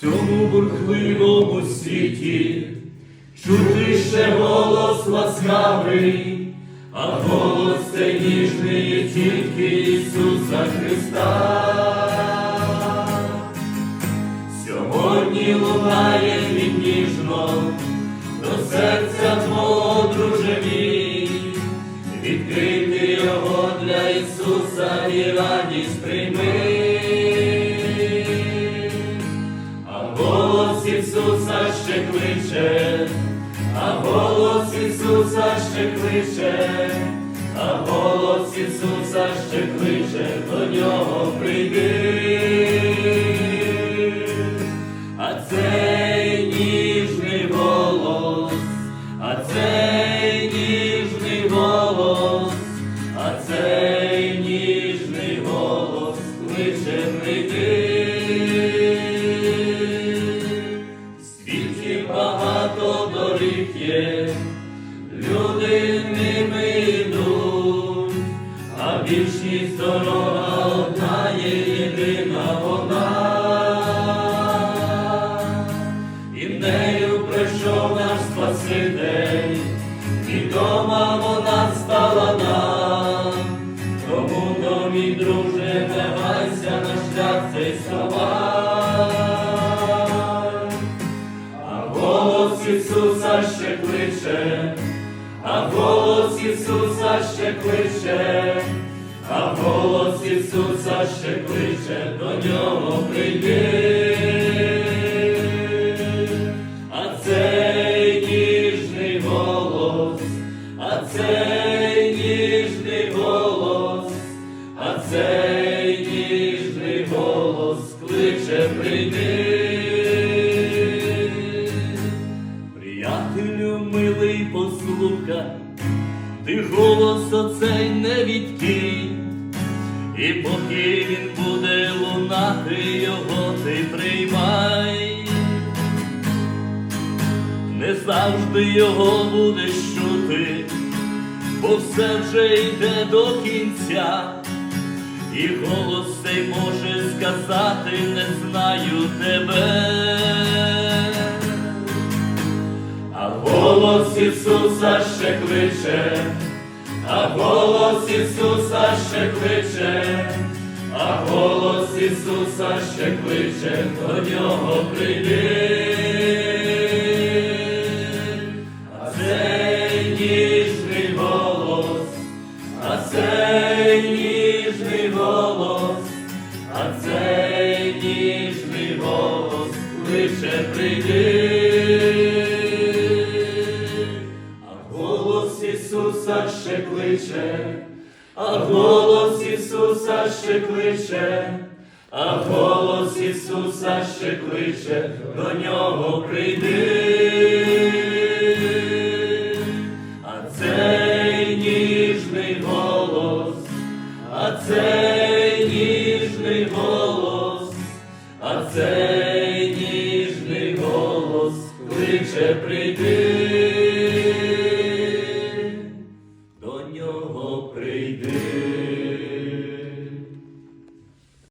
Цьому бурхливому світі чути ще голос ласкавий, а голос цей ніжний є тільки Ісуса Христа. Сьогодні лунає він ніжно до серця ще кличе, а голос Ісуса ще кличе, а голос Ісуса ще кличе, до нього прийди. А цей ніжний голос, а цей ніжний голос, а цей ніжний голос кличе прийти. Світі багато доріг є, люди ними йдуть, а вічність дорога одна є єдина вона. Ісуса ще кличе, а голос Ісуса ще кличе, а голос Ісуса ще кличе, до нього прийди. А цей ніжний голос, а цей ніжний голос, а цей ніжний голос кличе прийди. Милий ти голос оцей не відкинь, і поки він буде лунати, його ти приймай. Не завжди його будеш чути, бо все вже йде до кінця, і голос цей може сказати, не знаю тебе. А голос Ісуса ще кличе, а голос Ісуса ще кличе, а голос Ісуса ще кличе, до нього прийди. А цей ніжний голос, а цей ніжний голос, а цей ніжний голос. Кличе прийди. Ще кличе, а голос Ісуса ще кличе, а голос Ісуса ще кличе, до нього прийди. А цей ніжний голос, а цей ніжний голос, а цей ніжний голос кличе прийди.